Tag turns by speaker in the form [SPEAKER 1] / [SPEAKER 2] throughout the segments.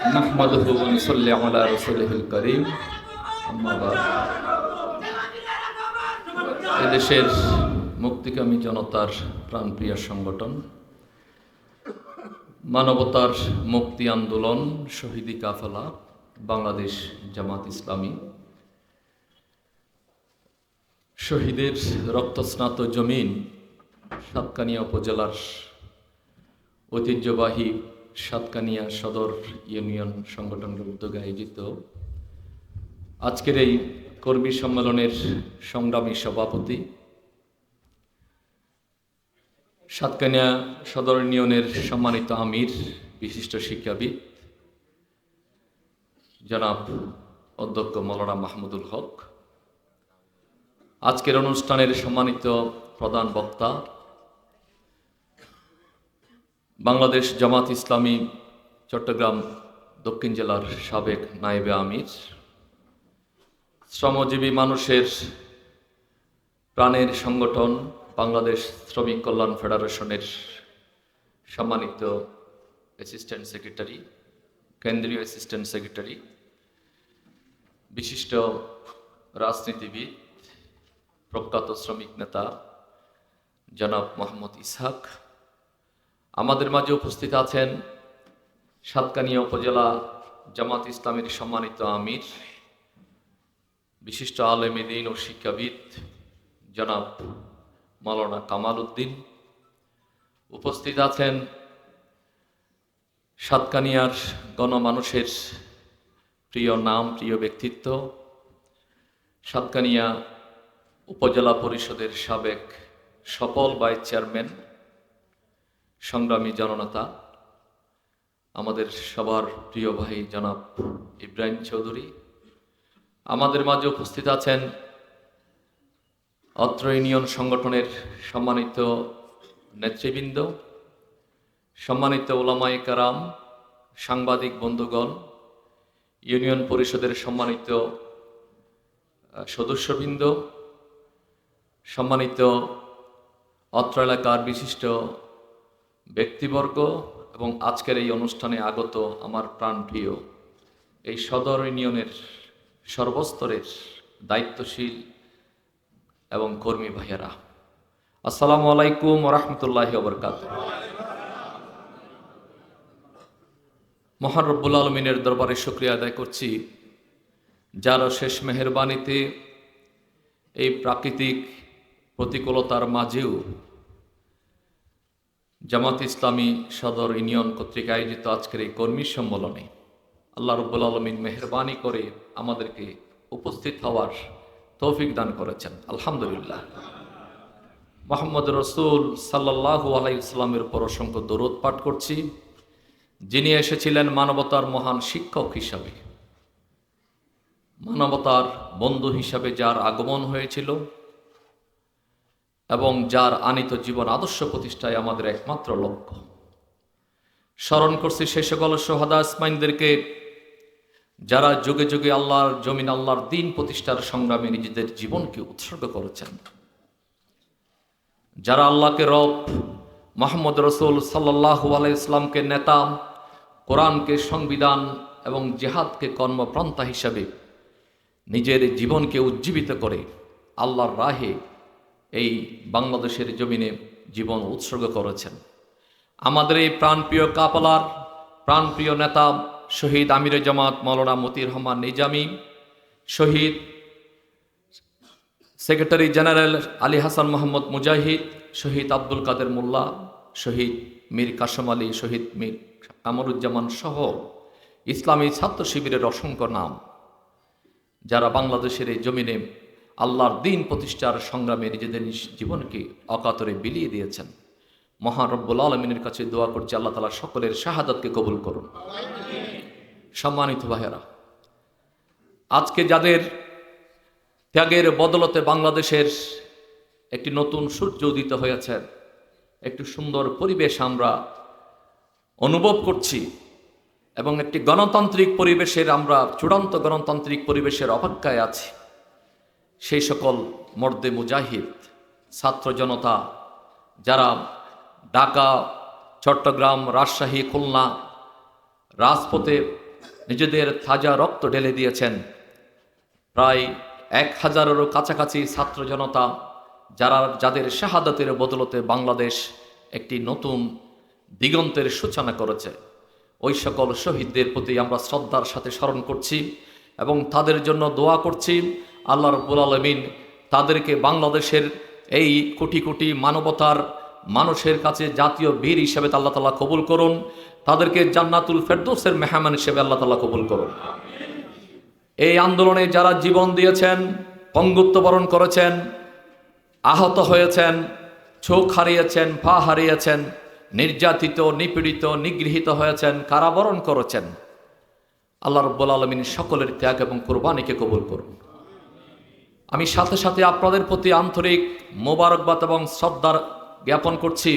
[SPEAKER 1] نحمده ونصلي على رسوله الكريم أما بعد এদেশের মুক্তিকামী জনতার প্রাণপ্রিয় সংগঠন মানবতার মুক্তি আন্দোলন শহীদি কাফেলা বাংলাদেশ জামাত ইসলামী শহীদের রক্তস্নাত জমিন সাতকানিয়া উপজেলার ঐতিহ্যবাহী সাতকানিয়া সদর ইউনিয়ন সংগঠনের উদ্যোগে আয়োজিত আজকের এই কর্মী সম্মেলনের সংগ্রামী সভাপতি সাতকানিয়া সদর ইউনিয়নের সম্মানিত আমির, বিশিষ্ট শিক্ষাবিদ জনাব অধ্যক্ষ মৌলানা মাহমুদুল হক। আজকের অনুষ্ঠানের সম্মানিত প্রধান বক্তা বাংলাদেশ জামাত ইসলামী, চট্টগ্রাম দক্ষিণ জেলার সাবেক নায়েবে আমির। শ্রমজীবী মানুষের প্রাণের সংগঠন বাংলাদেশ শ্রমিক কল্যাণ ফেডারেশনের সম্মানিত অ্যাসিস্ট্যান্ট সেক্রেটারি কেন্দ্রীয় অ্যাসিস্ট্যান্ট সেক্রেটারি বিশিষ্ট রাজনীতিবিদ, প্রখ্যাত শ্রমিক নেতা জনাব মোহাম্মদ ইসহাক। আমাদের মাঝে উপস্থিত আছেন সাতকানিয়া উপজেলা জামাত ইসলামের সম্মানিত আমির, বিশিষ্ট আলেমেদিন ও শিক্ষাবিদ জনাব মাওলানা কামাল উদ্দিন। উপস্থিত আছেন সাতকানিয়ার গণমানুষের প্রিয় নাম, প্রিয় ব্যক্তিত্ব, সাতকানিয়া উপজেলা পরিষদের সাবেক সফল ভাইস চেয়ারম্যান সংগ্রামী জননেতা, আমাদের সবার প্রিয় ভাই জনাব ইব্রাহিম চৌধুরী, আমাদের মাঝে উপস্থিত আছেন অত্র ইউনিয়ন সংগঠনের সম্মানিত নেতৃবৃন্দ, সম্মানিত ওলামাই কারাম, সাংবাদিক বন্ধুগণ, ইউনিয়ন পরিষদের সম্মানিত সদস্যবৃন্দ, সম্মানিত অত্র এলাকার বিশিষ্ট ব্যক্তিবর্গ এবং আজকের এই অনুষ্ঠানে আগত আমার প্রাণপ্রিয়, এই সদর ইউনিয়নের সর্বস্তরের দায়িত্বশীল এবং কর্মী ভাইয়েরা। আসসালামু আলাইকুম রহমতুল্লাহি বরকাত মহান রব্বুল আলমিনের দরবারে শুক্রিয়া আদায় করছি। যার শেষ মেহরবানিতে এই প্রাকৃতিক প্রতিকূলতার মাঝেও জামাত ইসলামী সদর ইউনিয়ন কর্তৃক আয়োজিত আজকের এই কর্মী সম্মেলনে আল্লাহ রব্বুল আলমিন মেহরবানি করে আমাদেরকে উপস্থিত হওয়ার তৌফিক দান করেছেন। আলহামদুলিল্লাহ। মোহাম্মদ রসুল সাল্লাহ আলাইসলামের উপর অসংখ্য দরদ পাঠ করছি। যিনি এসেছিলেন মানবতার মহান শিক্ষক হিসাবে। মানবতার বন্ধু হিসাবে যার আগমন হয়েছিল এবং যার আনিত জীবন আদর্শ প্রতিষ্ঠায় আমাদের একমাত্র লক্ষ্য। স্মরণ করছি সে সকল সোহাদা ইসমাইনদেরকে যারা যুগে যুগে আল্লাহর জমিন, আল্লাহর দিন প্রতিষ্ঠার সংগ্রামে নিজেদের জীবনকে উৎসর্গ করেছেন। যারা আল্লাহকে রব মোহাম্মদ রসুল সাল্লাহ আলাইসলামকে নেতা, কোরআনকে সংবিধান এবং জেহাদকে কর্মপ্রান্তা হিসাবে নিজের জীবনকে উজ্জীবিত করে আল্লাহর রাহে এই বাংলাদেশের জমিনে জীবন উৎসর্গ করেছেন। আমাদের এই প্রাণপ্রিয় কাপালার, প্রাণপ্রিয় নেতা শহীদ আমিরে জামাত মৌলানা মতির রহমান নিজামি, শহীদ সেক্রেটারি জেনারেল আলী হাসান মোহাম্মদ মুজাহিদ, শহীদ আব্দুল কাদের মোল্লা, শহীদ মীর কাসম আলী, শহীদ মীর কামরুজ্জামান সহ ইসলামী ছাত্র শিবিরের অসংখ্য নাম। যারা বাংলাদেশের এই জমিনে আল্লাহর দিন প্রতিষ্ঠার সংগ্রামে নিজেদের নিজ- জীবনকে অকাতরে বিলিয়ে দিয়েছেন। মহান রব্বুল আলমিনের কাছে দোয়া করছে, আল্লাহ তালা সকলের শাহাদাতকে কবুল করুন। সম্মানিত ভাইয়েরা, আজকে যাদের ত্যাগের বদলতে বাংলাদেশের একটি নতুন সূর্য উদিত হয়েছে, একটি সুন্দর পরিবেশ আমরা অনুভব করছি এবং একটি গণতান্ত্রিক পরিবেশের আমরা চূড়ান্ত গণতান্ত্রিক পরিবেশের অপেক্ষায় আছি। সেই সকল মর্দে মুজাহিদ, ছাত্র জনতা, যারা ঢাকা, চট্টগ্রাম, রাজশাহী, খুলনা রাজপথে নিজেদের তাজা রক্ত ঢেলে দিয়েছেন। প্রায় এক হাজারেরও কাছাকাছি ছাত্র জনতা, যারা যাদের শাহাদাতের বদলতে বাংলাদেশ একটি নতুন দিগন্তের সূচনা করেছে। ওই সকল শহীদদের প্রতি আমরা শ্রদ্ধার সাথে স্মরণ করছি এবং তাদের জন্য দোয়া করছি। আল্লাহ রব্বুল আলমিন তাদেরকে বাংলাদেশের এই কোটি কোটি মানবতার মানুষের কাছে জাতীয় বীর হিসেবে আল্লাহ তালা কবুল করুন। তাদেরকে জান্নাতুল ফেরদৌসের মেহমান হিসেবে আল্লাহ তালা কবুল করুন। এই আন্দোলনে যারা জীবন দিয়েছেন, পঙ্গুত্ব বরণ করেছেন, আহত হয়েছেন, চোখ হারিয়েছেন, পা হারিয়েছেন, নির্যাতিত, নিপীড়িত, নিগৃহীত হয়েছেন, কারাবরণ করেছেন, আল্লাহ রব্বুল আলমিন সকলের ত্যাগ এবং কোরবানিকে কবুল করুন। আমি সাথে সাথে আপনাদের প্রতি আন্তরিক মোবারকবাদ এবং শ্রদ্ধার জ্ঞাপন করছি।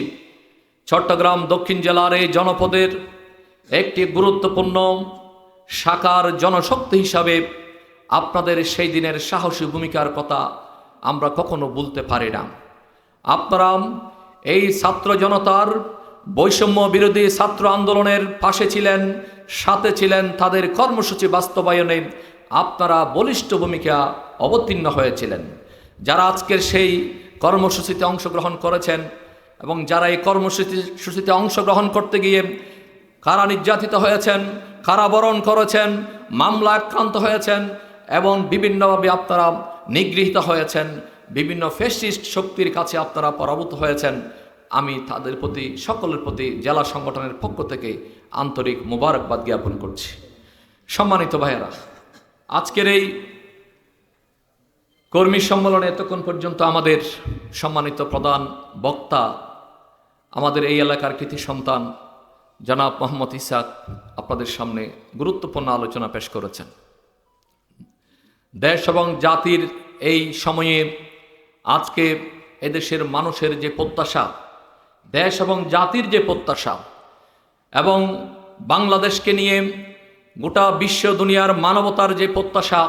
[SPEAKER 1] চট্টগ্রাম দক্ষিণ জেলার এই জনপদের একটি গুরুত্বপূর্ণ সাকার জনশক্তি হিসাবে আপনাদের সেই দিনের সাহসী ভূমিকার কথা আমরা কখনো বলতে পারি না। আপনারা এই ছাত্র জনতার বৈষম্য বিরোধী ছাত্র আন্দোলনের পাশে ছিলেন, সাথে ছিলেন, তাদের কর্মসূচি বাস্তবায়নে আপনারা বলিষ্ঠ ভূমিকা অবতীর্ণ হয়েছিলেন। যারা আজকের সেই কর্মসূচিতে অংশগ্রহণ করেছেন এবং যারা এই কর্মসূচি সূচিতে অংশগ্রহণ করতে গিয়ে কারা নির্যাতিত হয়েছেন কারাবরণ করেছেন, মামলা আক্রান্ত হয়েছেন এবং বিভিন্নভাবে আপনারা নিগৃহীত হয়েছেন, বিভিন্ন ফেসিস্ট শক্তির কাছে আপনারা পরাভূত হয়েছেন, আমি তাদের প্রতি, সকলের প্রতি জেলা সংগঠনের পক্ষ থেকে আন্তরিক মোবারকবাদ জ্ঞাপন করছি। সম্মানিত ভাইয়েরা আজকের এই কর্মী সম্মেলনে এতক্ষণ পর্যন্ত আমাদের সম্মানিত প্রধান বক্তা, আমাদের এই এলাকার কৃতি সন্তান, জনাব মোহাম্মদ ইসাক আপনাদের সামনে গুরুত্বপূর্ণ আলোচনা পেশ করেছেন। দেশ এবং জাতির এই সময়ে আজকে এদেশের মানুষের যে প্রত্যাশা, দেশ এবং জাতির যে প্রত্যাশা এবং বাংলাদেশকে নিয়ে গোটা বিশ্ব দুনিয়ার মানবতার যে প্রত্যাশা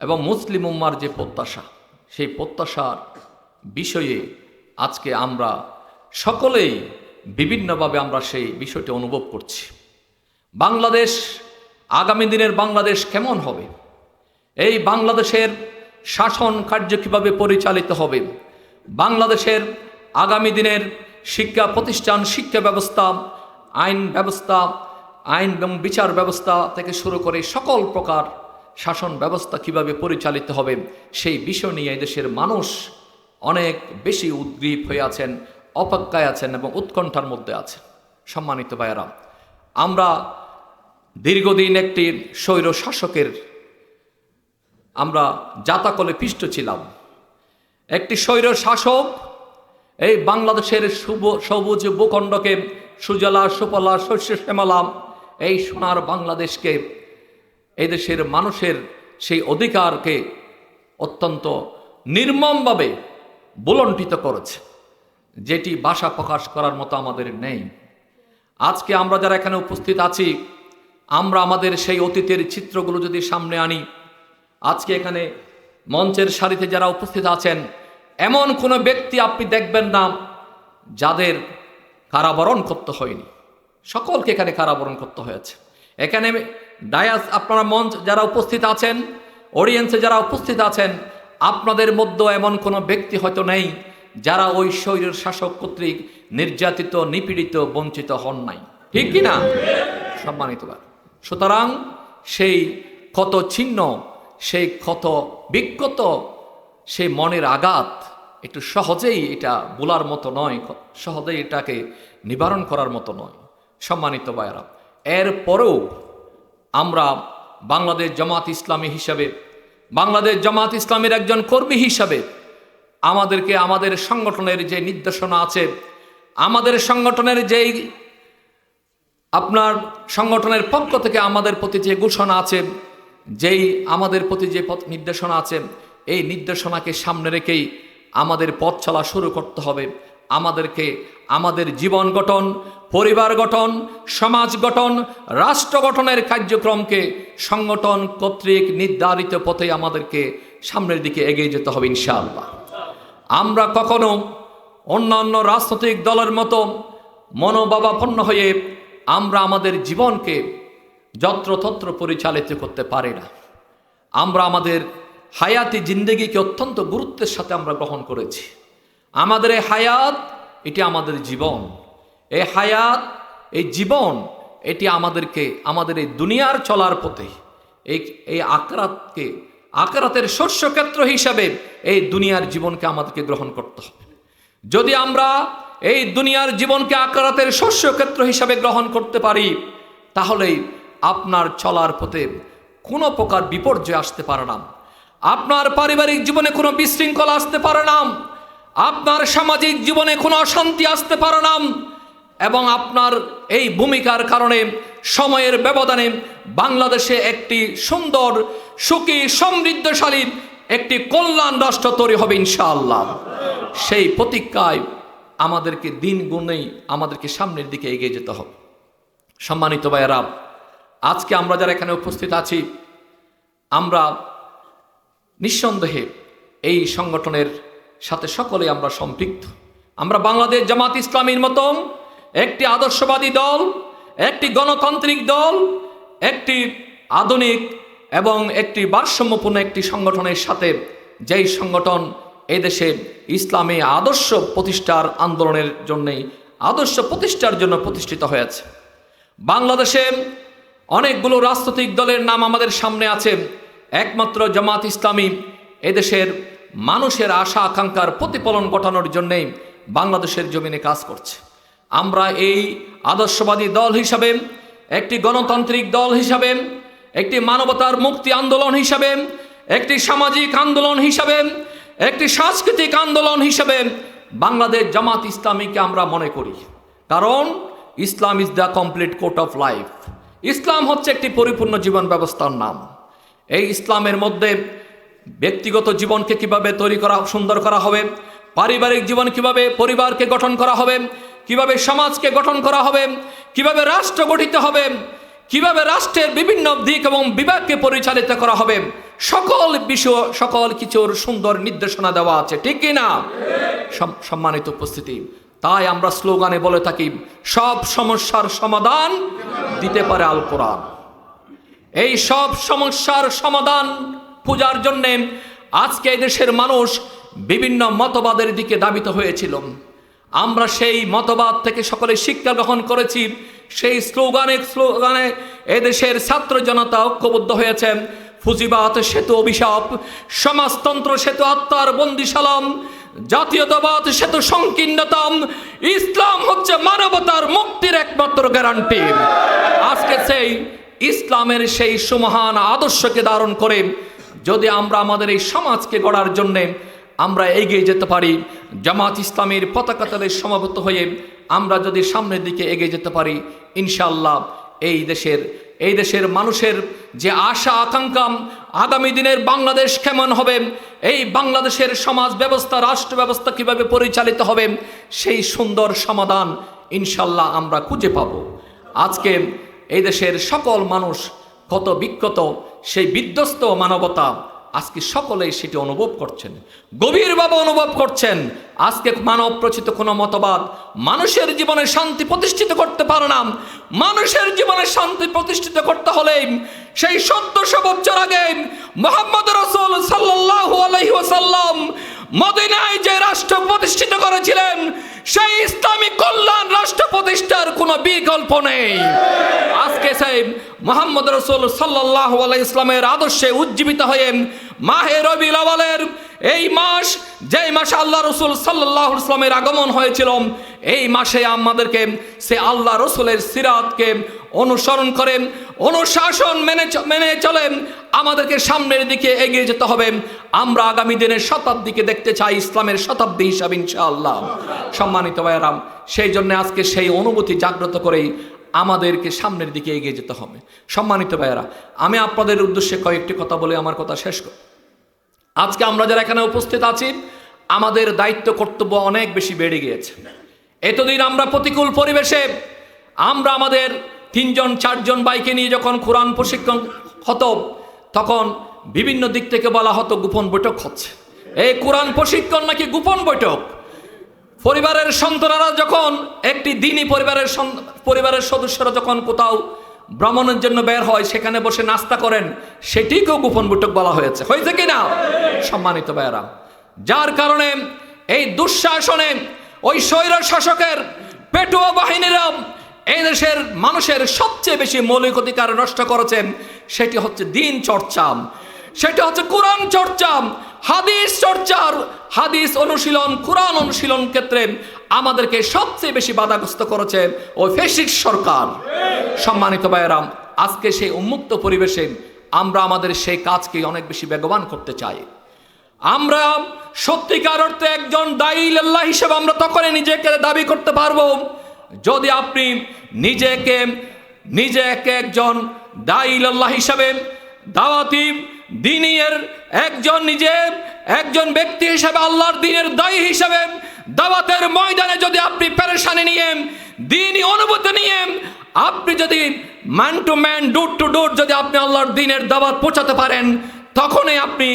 [SPEAKER 1] এবং মুসলিম উম্মার যে প্রত্যাশা, সেই প্রত্যাশার বিষয়ে আজকে আমরা সকলেই বিভিন্নভাবে আমরা সেই বিষয়টি অনুভব করছি। বাংলাদেশ, আগামী দিনের বাংলাদেশ কেমন হবে? এই বাংলাদেশের শাসন কার্য কীভাবে পরিচালিত হবে? বাংলাদেশের আগামী দিনের শিক্ষা প্রতিষ্ঠান, শিক্ষা ব্যবস্থা, আইন ব্যবস্থা আইন এবং বিচার ব্যবস্থা থেকে শুরু করে সকল প্রকার শাসন ব্যবস্থা কীভাবে পরিচালিত হবে, সেই বিষয় নিয়ে দেশের মানুষ অনেক বেশি উদ্গ্রীব হয়ে আছেন, অপেক্ষায় আছেন এবং উৎকণ্ঠার মধ্যে আছেন। সম্মানিত ভাইয়েরা, আমরা দীর্ঘদিন একটি স্বৈর শাসকের আমরা জাতাকলে পিষ্ট ছিলাম। একটি স্বৈর শাসক এই বাংলাদেশের শুভ সবুজ ভূখণ্ডকে সুজলা সুফলা শস্য, শ্যামলা এই সোনার বাংলাদেশকে, এই দেশের মানুষের সেই অধিকারকে অত্যন্ত নির্মমভাবে বুলণ্ঠিত করেছে। যেটি ভাষা প্রকাশ করার মতো আমাদের নেই। আজকে আমরা যারা এখানে উপস্থিত আছি, আমরা আমাদের সেই অতীতের চিত্রগুলো যদি সামনে আনি, আজকে এখানে মঞ্চের সারিতে যারা উপস্থিত আছেন, এমন কোনো ব্যক্তি আপনি দেখবেন না যাদের কারাবরণ করতে হয়নি। সকলকে এখানে কারাবরণ করতে হয়েছে। এখানে ডায়াস, আপনারা মঞ্চ যারা উপস্থিত আছেন, অডিয়েন্সে যারা উপস্থিত আছেন, আপনাদের মধ্যে এমন কোনো ব্যক্তি হয়তো নেই যারা ওই শরীরের শাসক কর্তৃক নির্যাতিত, নিপীড়িত, বঞ্চিত হন নাই। ঠিক কি না? সম্মানিত সুতরাং সেই ক্ষত ছিন্ন, সেই ক্ষত বিক্ষত, সেই মনের আঘাত একটু সহজেই এটা বলার মতো নয়, সহজেই এটাকে নিবারণ করার মতো নয়। সম্মানিত বায়রা এরপরেও আমরা বাংলাদেশ জামাত ইসলামী হিসাবে, বাংলাদেশ জামাত ইসলামের একজন কর্মী হিসাবে আমাদেরকে আমাদের সংগঠনের যে নির্দেশনা আছে, আমাদের সংগঠনের যেই আপনার সংগঠনের পক্ষ থেকে আমাদের প্রতি যে ঘোষণা আছে, যেই আমাদের প্রতি যে পথ নির্দেশনা আছে, এই নির্দেশনাকে সামনে রেখেই আমাদের পথ চলা শুরু করতে হবে। আমাদেরকে আমাদের জীবন গঠন, পরিবার গঠন, সমাজ গঠন, রাষ্ট্র গঠনের কার্যক্রমকে সংগঠন কর্তৃক নির্ধারিত পথে আমাদেরকে সামনের দিকে এগিয়ে যেতে হবে ইনশাআল্লাহ। আমরা কখনো অন্যান্য রাজনৈতিক দলের মতো মনোভাবাপন্ন হয়ে আমরা আমাদের জীবনকে যত্রতত্র পরিচালিত করতে পারি না। আমরা আমাদের হায়াতি জিন্দেগিকে অত্যন্ত গুরুত্বের সাথে আমরা গ্রহণ করেছি। আমাদের এই হায়াত, এটি আমাদের জীবন। এই হায়াত, এই জীবন, এটি আমাদেরকে, আমাদের এই দুনিয়ার চলার পথে, এই এই আকারাতকে আকারাতের শস্যক্ষেত্র হিসাবে এই দুনিয়ার জীবনকে আমাদেরকে গ্রহণ করতে হবে। যদি আমরা এই দুনিয়ার জীবনকে আকারাতের শস্যক্ষেত্র হিসাবে গ্রহণ করতে পারি তাহলেই আপনার চলার পথে কোনো প্রকার বিপর্যয় আসতে পারে না। আপনার পারিবারিক জীবনে কোনো বিশৃঙ্খলা আসতে পারে না। আপনার সামাজিক জীবনে কোনো অশান্তি আসতে পারে না। এবং আপনার এই ভূমিকার কারণে সময়ের ব্যবধানে বাংলাদেশে একটি সুন্দর, সুখী, সমৃদ্ধশালী একটি কল্যাণ রাষ্ট্র তৈরি হবে ইনশাআল্লাহ। সেই প্রতিজ্ঞায় আমাদেরকে দিন গুণেই আমাদেরকে সামনের দিকে এগিয়ে যেতে হবে। সম্মানিত ভাইয়েরা, আজকে আমরা যারা এখানে উপস্থিত আছি, আমরা নিঃসন্দেহে এই সংগঠনের সাথে সকলে আমরা সম্পৃক্ত। আমরা বাংলাদেশ জামাত ইসলামীর মতো একটি আদর্শবাদী দল, একটি গণতান্ত্রিক দল, একটি আধুনিক এবং একটি ভারসাম্যপূর্ণ একটি সংগঠনের সাথে যেই সংগঠন এদেশে ইসলামে আদর্শ প্রতিষ্ঠার আন্দোলনের জন্যেই, আদর্শ প্রতিষ্ঠার জন্য প্রতিষ্ঠিত হয়েছে। বাংলাদেশে অনেকগুলো রাজনৈতিক দলের নাম আমাদের সামনে আছে। একমাত্র জামাত ইসলামী এদেশের মানুষের আশা, আকাঙ্ক্ষার প্রতিফলন ঘটানোর জন্যেই বাংলাদেশের জমিনে কাজ করছে। আমরা এই আদর্শবাদী দল হিসাবে, একটি গণতান্ত্রিক দল হিসাবে, একটি মানবতার মুক্তি আন্দোলন হিসাবে, একটি সামাজিক আন্দোলন হিসাবে, একটি সাংস্কৃতিক আন্দোলন হিসাবে বাংলাদেশ জামাত ইসলামীকে আমরা মনে করি। কারণ Islam is the complete code of life. Islam হচ্ছে একটি পরিপূর্ণ জীবন ব্যবস্থার নাম। এই ইসলামের মধ্যে ব্যক্তিগত জীবনকে কীভাবে তৈরি করা, সুন্দর করা হবে, পারিবারিক জীবন কীভাবে পরিবারকে গঠন করা হবে, কীভাবে সমাজকে গঠন করা হবে, কীভাবে রাষ্ট্র গঠিত হবে, কীভাবে রাষ্ট্রের বিভিন্ন দিক এবং বিভাগকে পরিচালিত করা হবে, সকল বিষয়, সকল কিছুর সুন্দর নির্দেশনা দেওয়া আছে, ঠিক কি না? সম্মানিত উপস্থিতি, তাই আমরা স্লোগানে বলে থাকি, সব সমস্যার সমাধান দিতে পারে আল কোরআন। এই সব সমস্যার সমাধান পূজার জন্যে আজকে দেশের মানুষ বিভিন্ন মতবাদের দিকে দাবিত হয়েছিল। আমরা সেই মতবাদ থেকে সকলে শিক্ষা গ্রহণ করেছি। সেই স্লোগানে স্লোগানে এদেশের ছাত্র জনতা ঐক্যবদ্ধ হয়েছে। ফুজিবাত, সেতু অভিশাপ, সমাজতন্ত্র, সেতু আত্মার বন্দিশালাম, জাতীয়তাবাদ, সেতু সংকীর্ণতাম, ইসলাম হচ্ছে মানবতার মুক্তির একমাত্র গ্যারান্টি আজকে সেই ইসলামের সেই সুমহান আদর্শকে ধারণ করে যদি আমরা আমাদের এই সমাজকে গড়ার জন্যে আমরা এগিয়ে যেতে পারি, জামাত ইসলামের পতাকা তলে সমাবেত হয়ে আমরা যদি সামনের দিকে এগিয়ে যেতে পারি ইনশাল্লাহ এই দেশের এই দেশের মানুষের যে আশা আকাঙ্ক্ষা আগামী দিনের বাংলাদেশ কেমন হবে, এই বাংলাদেশের সমাজ ব্যবস্থা, রাষ্ট্র ব্যবস্থা কীভাবে পরিচালিত হবে, সেই সুন্দর সমাধান ইনশাল্লাহ আমরা খুঁজে পাব। আজকে এই দেশের সকল মানুষ কত বিক্ষত সেই বিধ্বস্ত মানবতা আজকে সকলেই সেটি অনুভব করছেন। গভীরভাবে অনুভব করছেন। আজকে মানব প্রচিত কোনো মতবাদ মানুষের জীবনে শান্তি প্রতিষ্ঠিত করতে পারে না। মানুষের জীবনে শান্তি প্রতিষ্ঠিত করতে হলে সেই সত্তরশো বছর আগে মোহাম্মদ রসুল সাল্লাহ আলহি ওসাল্লাম মদিনায় যে রাষ্ট্র প্রতিষ্ঠিত করেছিলেন সেই ইসলামী কল্যাণ রাষ্ট্র প্রতিষ্ঠার কোনো বিকল্প নেই। আজকে সেই মোহাম্মদ রসুল সাল্লাহ ইসলামের আদর্শে উজ্জীবিত হয়ে মাহে রবি আওয়ালের এই মাস, যেই মাসে আল্লাহ রসুল সাল্লাহ ইসলামের আগমন হয়েছিল, এই মাসে আমাদেরকে সে আল্লাহ রসুলের সিরাতকে অনুসরণ করেন অনুশাসন মেনে মেনে চলেন আমাদেরকে সামনের দিকে এগিয়ে যেতে হবে। আমরা আগামী দিনের শতাব্দীকে দেখতে চাই, ইসলামের শতাব্দী হিসাবে ইনশাআল্লাহ। সম্মানিত ভাইয়ারাম সেই জন্য আজকে সেই অনুভূতি জাগ্রত করেই আমাদেরকে সামনের দিকে এগিয়ে যেতে হবে। সম্মানিত ভাইয়ারা, আমি আপনাদের উদ্দেশ্যে কয়েকটি কথা বলে আমার কথা শেষ করি আজকে আমরা যারা এখানে উপস্থিত আছি, আমাদের দায়িত্ব, কর্তব্য অনেক বেশি বেড়ে গিয়েছে। এতদিন আমরা প্রতিকূল পরিবেশে, আমরা আমাদের তিনজন, চারজন বাইকে নিয়ে যখন কোরআন প্রশিক্ষণ হতো, তখন বিভিন্ন দিক থেকে বলা হতো, গোপন বৈঠক হচ্ছে। এই কোরআন প্রশিক্ষণ নাকি গোপন বৈঠক? পরিবারের সন্তানরা যখন, একটি দিনই পরিবারের পরিবারের সদস্যরা যখন কোথাও ভ্রমণের জন্য বের হয়, সেখানে বসে নাস্তা করেন, সেটিকেও গোপন বৈঠক বলা হয়েছে। হয়েছে কি না সম্মানিত ভাইয়েরা, যার কারণে এই দুঃশাসনে ওই স্বৈর শাসকের পেটুয়া বাহিনীরা এই দেশের মানুষের সবচেয়ে বেশি মৌলিক অধিকার নষ্ট করেছেন, সেটি হচ্ছে দিন চর্চা। সেটি হচ্ছে কোরআন চর্চা। হাদিস চর্চার হাদিস অনুশীলন, কোরআন অনুশীলন ক্ষেত্রে আমাদেরকে সবচেয়ে বেশি বাধাগ্রস্ত করেছে ওই ফেসিক সরকার। সম্মানিত ভাইয়েরাম আজকে সেই উন্মুক্ত পরিবেশে আমরা আমাদের সেই কাজকে অনেক বেশি বেগবান করতে চাই। আমরা সত্যিকার অর্থে একজন দায়ী আল্লাহ হিসেবে আমরা তখনই নিজেকে দাবি করতে পারব যদি আপনি নিজেকে নিজেকে একজন দায়ী আল্লাহ হিসাবে দাওয়াতি দিনের একজন নিজে একজন ব্যক্তি হিসাবে আল্লাহর দিনের দায়ী হিসাবে দাওয়াতের ময়দানে যদি আপনি পেরেশানি নিয়ে, দিনই অনুভূতি নিয়ে, আপনি যদি man to man door to door যদি আপনি আল্লাহর দিনের দাওয়াত পৌঁছাতে পারেন, তখনই আপনি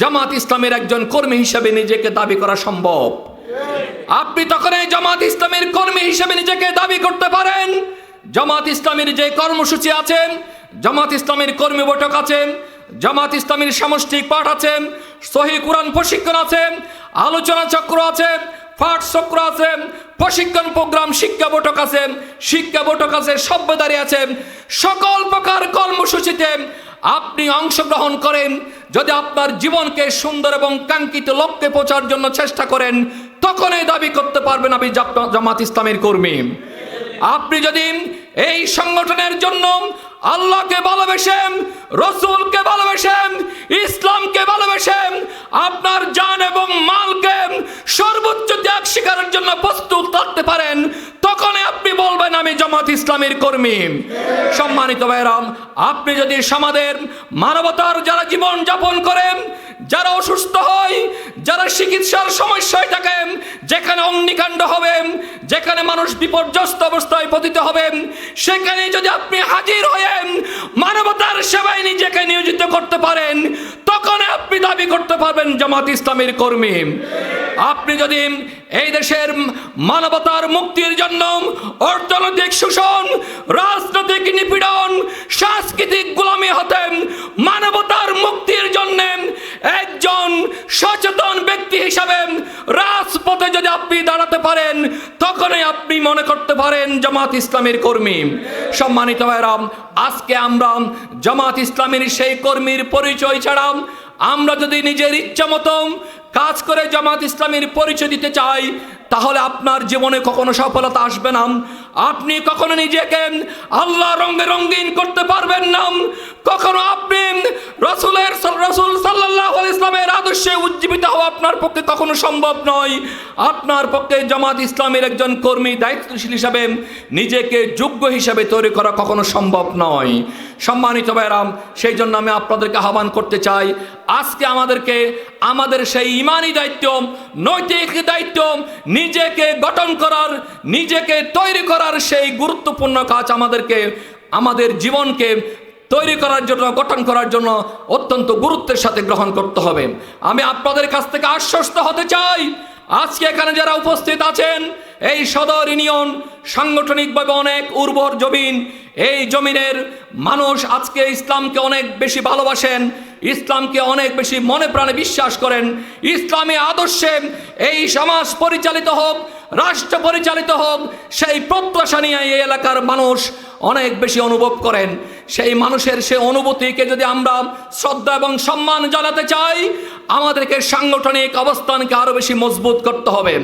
[SPEAKER 1] জামাত ইসলামের একজন কর্মী হিসেবে নিজেকে দাবি করা সম্ভব। আপনি তখন এই জামাত ইসলামের কর্মী হিসেবে নিজেকে দাবি করতে পারেন। জামাত ইসলামের যে কর্মসূচি আছে, জামাত ইসলামের কর্মী বৈঠক আছে জামাত ইসলামের সামষ্টিক পাঠ আছে, সহি কোরআন প্রশিক্ষণ আছে, আলোচনা চক্র আছে, পাঠ চক্র আছে, প্রশিক্ষণ প্রোগ্রাম, শিক্ষা বৈঠক আছে, শিক্ষা বৈঠক আছে সভ্যদারি আছে। সকল প্রকার কর্মসূচিতে আপনি অংশগ্রহণ করেন, যদি আপনার জীবনকে সুন্দর এবং কাঙ্ক্ষিত লক্ষ্যে পৌঁছার জন্য চেষ্টা করেন, তখনই দাবি করতে পারবেন জাপ- জামাত ইসলামের কর্মী। আপনি যদি এই সংগঠনের জন্য আল্লাহকে ভালোবেসেন, রসুলকে ভালোবেসেন, ইসলামকে ভালোবেসেন, আপনার জান এবং মালকে সর্বোচ্চ ত্যাগ শিকারের জন্য প্রস্তুত থাকতে পারেন। তখন আপনি বলবেন, আমি জামাত ইসলামের কর্মী। সম্মানিত ভাইরাম আপনি যদি সমাজের মানবতার যারা জীবন যাপন করেন যারা অসুস্থ হয়, যারা চিকিৎসার সমস্যায় থাকেন যেখানে অগ্নিকাণ্ড হবে, যেখানে মানুষ বিপর্যস্ত অবস্থায় পতিত হবেন সেখানে যদি আপনি হাজির হয়েন মানবতার সেবায় নিজেকে নিয়োজিত করতে পারেন তখন আপনি দাবি করতে পারবেন জামাত ইসলামের কর্মী। আপনি যদি এই দেশের মানবতার মুক্তির জন্য অর্থনৈতিক শোষণ, রাজনৈতিক নিপীড়ন, সাংস্কৃতিক গোলামি হতেন মানবতার মুক্তির জন্য একজন সচেতন ব্যক্তি হিসাবে রাজপথে যদি আপনি দাঁড়াতে পারেন, তখনই আপনি মনে করতে পারেন জামাত ইসলামের কর্মী। সম্মানিত ভাইরাম আজকে আমরা জামাত ইসলামের সেই কর্মীর পরিচয় ছাড়া আমরা যদি নিজের ইচ্ছা মতো কাজ করে জামাত ইসলামের পরিচয় দিতে চাই। তাহলে আপনার জীবনে কখনো সফলতা আসবে না। আপনি কখনো নিজেকে আল্লাহ রঙে রঙিন করতে পারবেন না। কখনো আপনি রসুলের রসুল সাল্লাহ ইসলামের আদর্শে উজ্জীবিত হওয়া আপনার পক্ষে কখনো সম্ভব নয়। আপনার পক্ষে জামাত ইসলামের একজন কর্মী দায়িত্বশীল হিসাবে নিজেকে যোগ্য হিসাবে তৈরি করা কখনো সম্ভব নয়। সম্মানিত ভাইরাম সেই জন্য আমি আপনাদেরকে আহ্বান করতে চাই, আজকে আমাদেরকে আমাদের সেই ইমানি দায়িত্ব, নৈতিক দায়িত্ব নিজেকে গঠন করার, নিজেকে তৈরি করার সেই গুরুত্বপূর্ণ কাজ আমাদেরকে, আমাদের জীবনকে তৈরি করার জন্য, গঠন করার জন্য অত্যন্ত গুরুত্বের সাথে গ্রহণ করতে হবে। আমি আপনাদের কাছ থেকে আশ্বস্ত হতে চাই। আজকে এখানে যারা উপস্থিত আছেন এই সদর ইউনিয়ন সাংগঠনিকভাবে অনেক উর্বর জমিন। এই জমিনের মানুষ আজকে ইসলামকে অনেক বেশি ভালোবাসেন, ইসলামকে অনেক বেশি মনে প্রাণে বিশ্বাস করেন। ইসলামী আদর্শে এই সমাজ পরিচালিত হোক, রাষ্ট্র পরিচালিত হোক, সেই প্রত্যাশা নিয়ে এই এলাকার মানুষ অনেক বেশি অনুভব করেন। সেই মানুষের সে অনুভূতিকে যদি আমরা শ্রদ্ধা এবং সম্মান জানাতে চাই, আমাদেরকে সাংগঠনিক অবস্থানকে আরও বেশি মজবুত করতে হবে।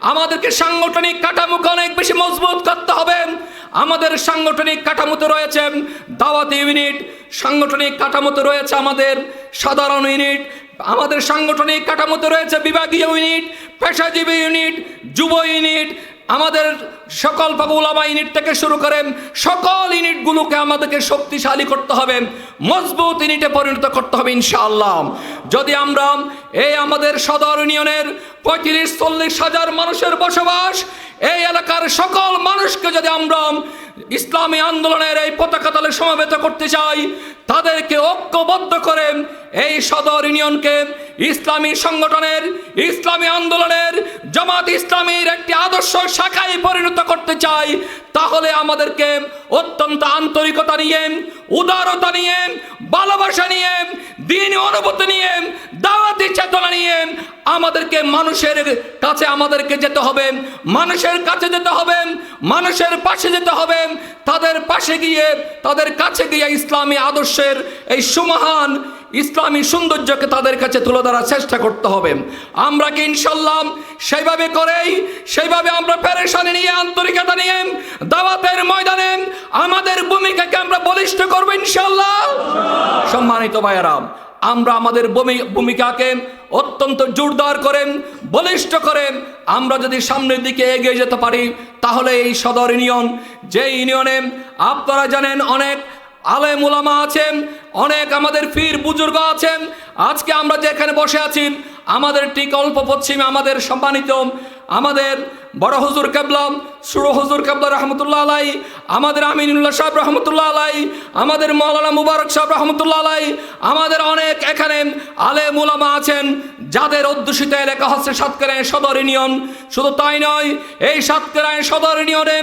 [SPEAKER 1] আমাদেরকে সাংগঠনিক কাঠামোকে অনেক বেশি মজবুত করতে হবে। আমাদের সাংগঠনিক কাঠামোতে রয়েছে দাওয়াতি ইউনিট, সাংগঠনিক কাঠামোতে রয়েছে আমাদের সাধারণ ইউনিট, আমাদের সাংগঠনিক কাঠামোতে রয়েছে বিভাগীয় ইউনিট, পেশাজীবী ইউনিট, যুব ইউনিট, আমাদের সকল বাবুলামা ইউনিট থেকে শুরু করেন সকল ইউনিটগুলোকে আমাদেরকে শক্তিশালী করতে হবে, মজবুত ইউনিটে পরিণত করতে হবে ইনশাআল্লাহ। যদি আমরা এই আমাদের সদর ইউনিয়নের পঁয়ত্রিশ, চল্লিশ হাজার মানুষের বসবাস এই এলাকার সকল মানুষকে যদি আমরা ইসলামী আন্দোলনের এই পতাকা তলে সমাবেত করতে চাই, তাদেরকে ঐক্যবদ্ধ করে এই সদর ইউনিয়নকে ইসলামী সংগঠনের, ইসলামী আন্দোলনের, জামাত ইসলামীর একটি আদর্শ শাখায় পরিণত রূপান্তরিত করতে চাই, তাহলে আমাদেরকে অত্যন্ত আন্তরিকতা নিয়ে, উদারতা নিয়ে, ভালোবাসা নিয়ে, দিন অনুভূতি নিয়ে, দাওয়াতি চেতনা নিয়ে আমাদেরকে মানুষের কাছে আমাদেরকে যেতে হবে, মানুষের কাছে যেতে হবে, মানুষের পাশে যেতে হবে, তাদের পাশে গিয়ে, তাদের কাছে গিয়ে ইসলামী আদর্শের এই সুমহান ইসলামী সৌন্দর্যকে তাদের কাছে তুলে ধরার চেষ্টা করতে হবে। আমরা কি ইনশাল্লাহ সেইভাবে করেই, সেইভাবে আমরা পেরেশানি নিয়ে, আন্তরিকতা নিয়ে, দাওয়াতের ময়দানে আমাদের ভূমিকাকে আমরা বলিষ্ঠ করব ইনশাল্লাহ? সম্মানিত ভাইয়ারাম আমরা আমাদের ভূমিকাকে অত্যন্ত জোরদার করেন বলিষ্ঠ করেন আমরা যদি সামনের দিকে এগিয়ে যেতে পারি, তাহলে এই সদর ইউনিয়ন, যে ইউনিয়নে আপনারা জানেন অনেক আলেম ওলামা আছেন, অনেক আমাদের পীর বুজুর্গ আছেন। আজকে আমরা যেখানে বসে আছি, আমাদের ঠিক অল্প পশ্চিমে আমাদের সম্মানিত, আমাদের বড় হজুর কেবলাম সুরো হুজুর কেবলা রহমতুল্লাহ আলাই, আমাদের আমিনুল্লাহ সাহেব রহমতুল্লাহ আলাই, আমাদের মৌলানা মুবারক সাহেব রহমতুল্লাহ আলাই, আমাদের অনেক এখানে আলে মুলামা আছেন, যাদের অধ্যুষিত এলাকা হচ্ছে সাতকেরায় সদর ইউনিয়ন। শুধু তাই নয়, এই সাতক্ষীরায় সদর ইউনিয়নে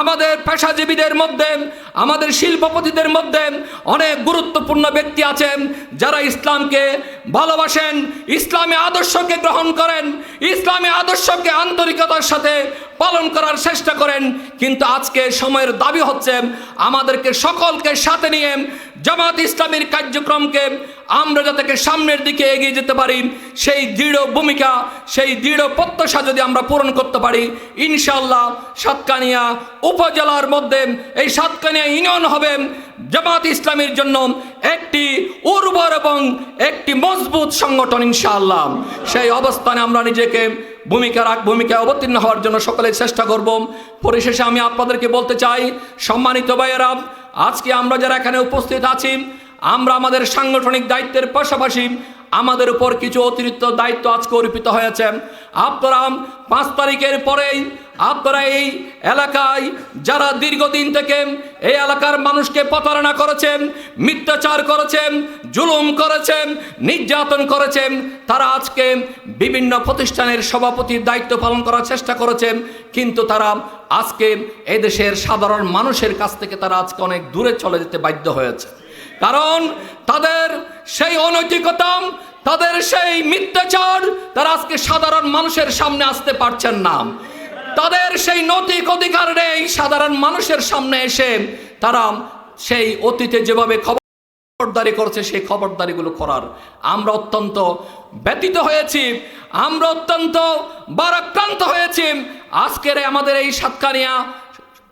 [SPEAKER 1] আমাদের পেশাজীবীদের মধ্যে, আমাদের শিল্পপতিদের মধ্যে অনেক গুরুত্বপূর্ণ ব্যক্তি আছেন, যারা ইসলামকে ভালোবাসেন, ইসলামী আদর্শকে গ্রহণ করেন, ইসলামী আদর্শকে আন্তরিকতার সাথে পালন করার চেষ্টা করেন, কিন্তু আজকে সময়ের দাবি হচ্ছে আমাদেরকে সকলকে সাথে নিয়ে জামাত ইসলামীর কার্যক্রমকে আমরা যাতে সামনের দিকে এগিয়ে যেতে পারি, সেই দৃঢ় ভূমিকা, সেই দৃঢ় প্রত্যাশা যদি আমরা পূরণ করতে পারি ইনশাল্লাহ সাতকানিয়া উপজেলার মধ্যে এই সাতকানিয়া ইউনিয়ন হবে জামাত ইসলামের জন্য একটি উর্বর এবং একটি মজবুত সংগঠন ইনশাআল্লাহ। সেই অবস্থানে আমরা নিজেকে ভূমিকা রাখ ভূমিকায় অবতীর্ণ হওয়ার জন্য সকলে চেষ্টা করব। পরিশেষে আমি আপনাদেরকে বলতে চাই, সম্মানিত ভাইয়েরা, আজকে আমরা যারা এখানে উপস্থিত আছি, আমরা আমাদের সাংগঠনিক দায়িত্বের পাশাপাশি আমাদের উপর কিছু অতিরিক্ত দায়িত্ব আজকে অর্পিত হয়েছে। আপনারা পাঁচ তারিখের পরেই আপনারা এই এলাকায় যারা দীর্ঘদিন থেকে এই এলাকার মানুষকে প্রতারণা করেছেন, মিথ্যাচার করেছেন, জুলুম করেছেন, নির্যাতন করেছেন, তারা আজকে বিভিন্ন প্রতিষ্ঠানের সভাপতির দায়িত্ব পালন করার চেষ্টা করেছেন, কিন্তু তারা আজকে এদেশের সাধারণ মানুষের কাছ থেকে তারা আজকে অনেক দূরে চলে যেতে বাধ্য হয়েছে। কারণ তাদের সেই অনৈতিকতা তাদের সেই মিথ্যাচার তারা আজকে সাধারণ মানুষের সামনে আসতে পারছেন না। তাদের সেই নৈতিক অধিকার নেই। সাধারণ মানুষের সামনে এসে তারা সেই অতীতে যেভাবে খবরদারি করছে, সেই খবরদারিগুলো করার। আমরা অত্যন্ত ব্যতীত হয়েছি। আমরা অত্যন্ত বারাক্রান্ত হয়েছি। আজকের আমাদের এই সাতকানিয়া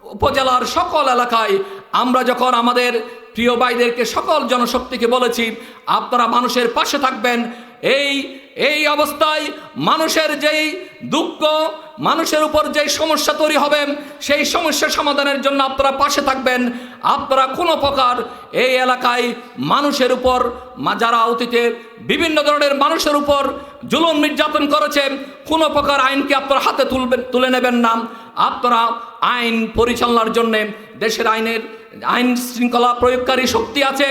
[SPEAKER 1] উপজেলার সকল এলাকায় আমরা যখন আমাদের প্রিয় ভাইদেরকে, সকল জনশক্তিকে বলেছি, আপনারা মানুষের পাশে থাকবেন এই এই অবস্থায় মানুষের যেই দুঃখ, মানুষের উপর যেই সমস্যা তৈরি হবে, সেই সমস্যা সমাধানের জন্য আপনারা পাশে থাকবেন। আপনারা কোনো প্রকার এই এলাকায় মানুষের উপর যারা অতীতে বিভিন্ন ধরনের মানুষের উপর জুলুম নির্যাতন করেছেন কোনো প্রকার আইনকে আপনারা হাতে তুলবেন তুলে নেবেন না। আপনারা আইন পরিচালনার জন্য দেশের আইনের আইন শৃঙ্খলা প্রয়োগকারী শক্তি আছে।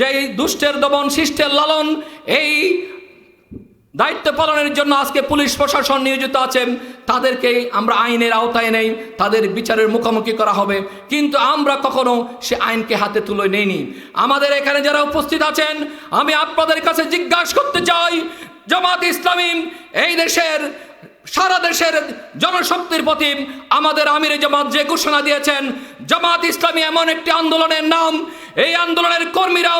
[SPEAKER 1] যেই দুষ্টের দমন, শিষ্টের লালন, এই দায়িত্ব পালনের জন্য আজকে পুলিশ প্রশাসন নিয়োজিত আছেন তাদেরকে আমরা আইনের আওতায় নেই, তাদের বিচারের মুখোমুখি করা হবে। কিন্তু আমরা কখনো সে আইনকে হাতে তুলে নেইনি। আমাদের এখানে যারা উপস্থিত আছেন, আমি আপনাদের কাছে জিজ্ঞাসা করতে চাই, জামাত ইসলামী এই দেশের সারা দেশের জনশক্তির প্রতি আমাদের আমির জামাত যে ঘোষণা দিয়েছেন, জামাত ইসলামী এমন একটি আন্দোলনের নাম, এই আন্দোলনের কর্মীরা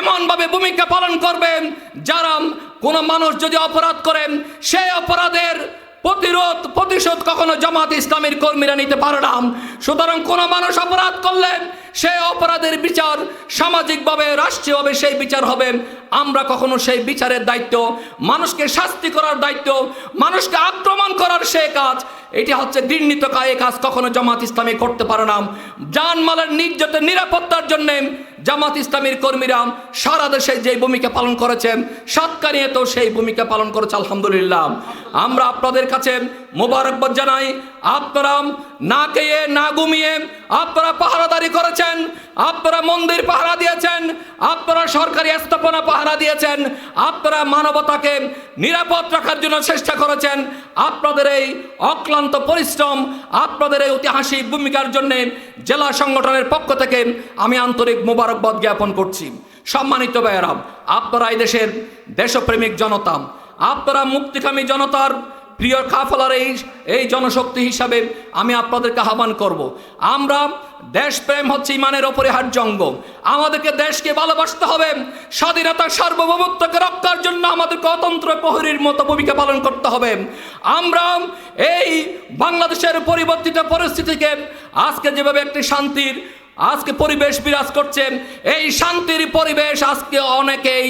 [SPEAKER 1] এমনভাবে ভূমিকা পালন করবেন যারা কোনো মানুষ যদি অপরাধ করেন, সেই অপরাধের প্রতিরোধ, প্রতিশোধ কখনো জামাত ইসলামের কর্মীরা নিতে পারে না। সুতরাং কোনো মানুষ অপরাধ করলেন সেই অপরাধের বিচার সামাজিকভাবে, রাষ্ট্রীয়ভাবে সেই বিচার হবে। আমরা কখনো সেই বিচারের দায়িত্ব, মানুষকে শাস্তি করার দায়িত্ব, মানুষকে আক্রমণ করার সে কাজ, এটি হচ্ছে ঘৃণিত কায়ে কাজ কখনো জামাত ইসলামী করতে পারে না। জানমালের নির্যাতন, নিরাপত্তার জন্য জামাত ইসলামীর কর্মীরা সারা দেশে যে ভূমিকা পালন করেছেন সাতকানিয়ে তো সেই ভূমিকা পালন করেছে, আলহামদুলিল্লাহ। আমরা আপনাদের কাছে মোবারকবাদ জানাই, আপনারা না খেয়ে, না ঘুমিয়ে, আপনারা পাহারাদারি করেছেন, আপনারা মন্দির পাহারা দিয়েছেন, আপনারা সরকারি স্থাপনা পাহারা দিয়েছেন, আপনারা মানবতাকে নিরাপদ রাখার জন্য চেষ্টা করেছেন, আপনাদের এই অক্লান্ত পরিশ্রম, আপনাদের এই ঐতিহাসিক ভূমিকার জন্য জেলা সংগঠনের পক্ষ থেকে আমি আন্তরিক মোবারকবাদ জ্ঞাপন করছি। সম্মানিত ভাইয়েরাম আপনারা এই দেশের দেশপ্রেমিক জনতা, আপনারা মুক্তিকামী জনতার প্রিয় কাফলার এই এই জনশক্তি হিসাবে আমি আপনাদেরকে আহ্বান করব। আমরা দেশপ্রেম হচ্ছে ইমানের অপরিহার্য অঙ্গ আমাদেরকে দেশকে ভালোবাসতে হবে, স্বাধীনতা, সার্বভৌমত্বকে রক্ষার জন্য আমাদেরকে অতন্ত্র প্রহরীর মতো ভূমিকা পালন করতে হবে আমরা এই বাংলাদেশের পরিবর্তিত পরিস্থিতিকে আজকে যেভাবে একটি শান্তির, আজকে পরিবেশ বিরাজ করছে, এই শান্তির পরিবেশ আজকে অনেকেই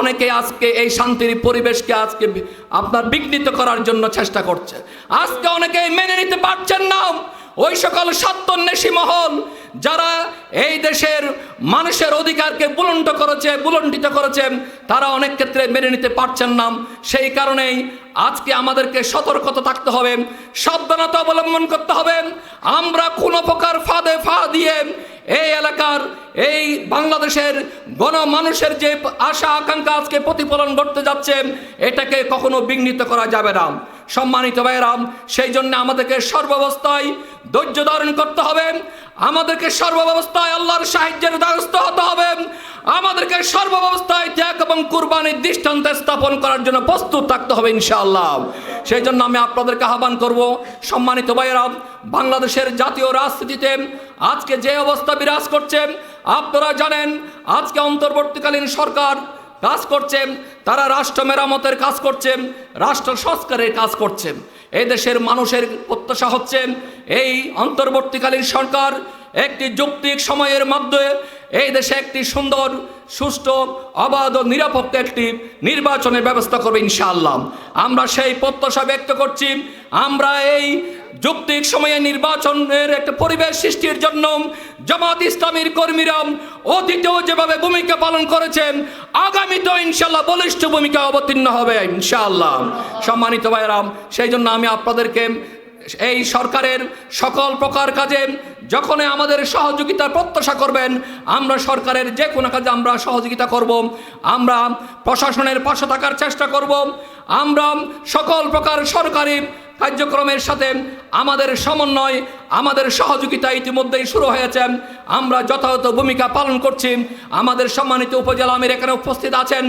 [SPEAKER 1] অনেকে আজকে এই শান্তির পরিবেশকে আজকে আপনার বিঘ্নিত করার জন্য চেষ্টা করছে। আজকে অনেকে মেনে নিতে পারছেন না। ওই সকল সত্যন্বেষী মহল যারা এই দেশের মানুষের অধিকারকে বুলন্ড করেছে, বুলণ্ডিত করেছে, তারা অনেক ক্ষেত্রে মেনে নিতে পারছেন না। সেই কারণেই আজকে আমাদেরকে সতর্কতা থাকতে হবে, সাবধানতা অবলম্বন করতে হবে। আমরা কোনো প্রকার ফাঁদে ফা দিয়ে এই এলাকার, এই বাংলাদেশের গণ মানুষের যে আশা আকাঙ্ক্ষা আজকে প্রতিফলন করতে যাচ্ছে, এটাকে কখনো বিঘ্নিত করা যাবে না। সম্মানিত ভাইরাম সেই জন্য আমাদেরকে সর্বাবস্থায় ধৈর্য ধারণ করতে হবে। আমাদেরকে সর্বাবস্থায় আল্লাহর সাহায্যের দ্বারস্থ হতে হবে। আমাদেরকে সর্বাবস্থায় ত্যাগ এবং কুরবানির দৃষ্টান্ত স্থাপন করার জন্য প্রস্তুত থাকতে হবে ইনশাআল্লাহ। সেই জন্য আমি আপনাদেরকে আহ্বান করব, সম্মানিত ভাইয়েরা বাংলাদেশের জাতীয় রাজনীতিতে আজকে যে অবস্থা বিরাজ করছে, আপনারা জানেন, আজকে অন্তর্বর্তীকালীন সরকার কাজ করছেন, তারা রাষ্ট্র মেরামতের কাজ করছেন, রাষ্ট্র সংস্কারের কাজ করছেন। এই দেশের মানুষের প্রত্যাশা হচ্ছেন, এই অন্তর্বর্তীকালীন সরকার একটি যৌক্তিক সময়ের মধ্যে এই দেশে একটি সুন্দর, সুষ্ঠু, অবাধ ও নিরাপত্তা একটি নির্বাচনের ব্যবস্থা করবে ইনশাআল্লাহ। আমরা সেই প্রত্যাশা ব্যক্ত করছি, আমরা এই যৌক্তিক সময়ে নির্বাচনের একটা পরিবেশ সৃষ্টির জন্য জামাত ইসলামীর কর্মীরা অতীতেও যেভাবে ভূমিকা পালন করেছেন, আগামীতেও ইনশাল্লাহ বলিষ্ঠ ভূমিকা অবতীর্ণ হবে ইনশাআল্লাহ। সম্মানিত ভাইরাম সেই জন্য আমি আপনাদেরকে এই সরকারের সকল প্রকার কাজে যখন আমাদের সহযোগিতার প্রত্যাশা করবেন, আমরা সরকারের যে কোনো কাজে আমরা সহযোগিতা করব, আমরা প্রশাসনের পাশে থাকার চেষ্টা করব, আমরা সকল প্রকার সরকারি কার্যক্রমের সাথে আমাদের সমন্বয়, আমাদের সহযোগিতা ইতিমধ্যেই শুরু হয়েছে, আমরা যথাযথ ভূমিকা পালন করছি, আমাদের সম্মানিত উপজেলা আমির এখানে উপস্থিত আছেন,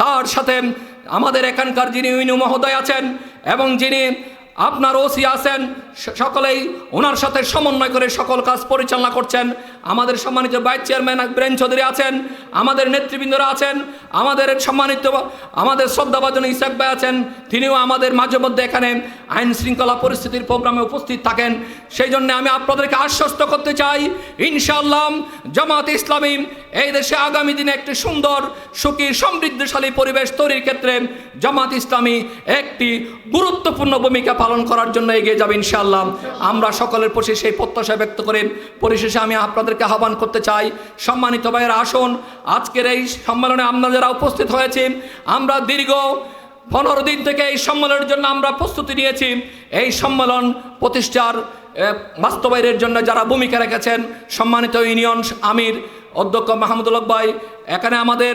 [SPEAKER 1] তার সাথে আমাদের এখানকার যিনি ইউনু মহোদয় আছেন এবং যিনি আপনার ওসি আছেন সকলেই ওনার সাথে সমন্বয় করে সকল কাজ পরিচালনা করছেন। আমাদের সম্মানিত ভাইস চেয়ারম্যান ব্রেন চৌধুরী আছেন, আমাদের নেতৃবৃন্দরা আছেন, আমাদের সম্মানিত আমাদের শ্রদ্ধাভাজন ইসাক ভাই আছেন, তিনিও আমাদের মাঝে মধ্যে এখানে আইন শৃঙ্খলা পরিস্থিতির প্রোগ্রামে উপস্থিত থাকেন। সেই জন্য আমি আপনাদেরকে আশ্বস্ত করতে চাই, ইনশাআল্লাহ জামাত ইসলামী এই দেশে আগামী দিনে একটি সুন্দর, সুখী, সমৃদ্ধশালী পরিবেশ তৈরির ক্ষেত্রে জামাত ইসলামী একটি গুরুত্বপূর্ণ ভূমিকা পালন করার জন্য এগিয়ে যাবে ইনশাআল্লাহ। আমরা সকলের প্রতি সেই প্রত্যাশা ব্যক্ত করে, পরিশেষে আমি আপনাদেরকে আহ্বান করতে চাই। সম্মানিত ভাইয়ের, আসন। আজকের এই সম্মেলনে যারা উপস্থিত হয়েছেন আমরা দীর্ঘ পনেরো দিন থেকে এই সম্মেলনের জন্য আমরা প্রস্তুতি নিয়েছি। এই সম্মেলন প্রতিষ্ঠার বাস্তবায়নের জন্য যারা ভূমিকা রেখেছেন, সম্মানিত ইউনিয়ন আমির অধ্যক্ষ মাহমুদুল্লক ভাই, এখানে আমাদের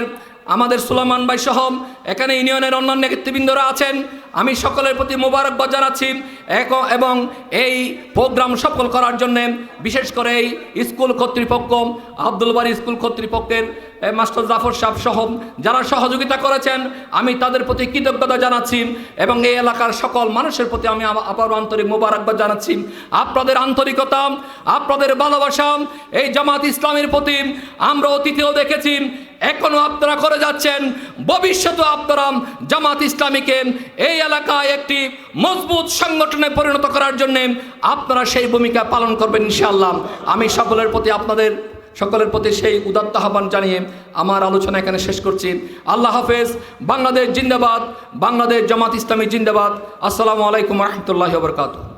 [SPEAKER 1] আমাদের সুলাইমান ভাই সহ এখানে ইউনিয়নের অন্যান্য নেতৃবৃন্দরা আছেন। আমি সকলের প্রতি মোবারকবাদ জানাচ্ছি। এক- এবং এই প্রোগ্রাম সফল করার জন্যে বিশেষ করে এই স্কুল কর্তৃপক্ষ, আব্দুল বাড়ি স্কুল কর্তৃপক্ষের মাস্টার জাফর সাহেব সহ যারা সহযোগিতা করেছেন, আমি তাদের প্রতি কৃতজ্ঞতা জানাচ্ছি এবং এই এলাকার সকল মানুষের প্রতি আমি আবারও আন্তরিক মোবারকবাদ জানাচ্ছি। আপনাদের আন্তরিকতা, আপনাদের ভালোবাসা, এই জামাত ইসলামের প্রতি আমরা অতীতেও দেখেছি। এখনও আপনারা করে যাচ্ছেন। ভবিষ্যতে আপনারা জামাত ইসলামীকে এই এলাকায় একটি মজবুত সংগঠনে পরিণত করার জন্যে আপনারা সেই ভূমিকা পালন করবেন ইনশাআল্লাহ। আমি সকলের প্রতি আপনাদের, সকলের প্রতি সেই উদাত্ত আহ্বান জানিয়ে আমার আলোচনা এখানে শেষ করছি। আল্লাহ হাফেজ, বাংলাদেশ জিন্দাবাদ, বাংলাদেশ জামাত ইসলামী জিন্দাবাদ। আসসালামু আলাইকুম রহমতুল্লাহ বরকাতু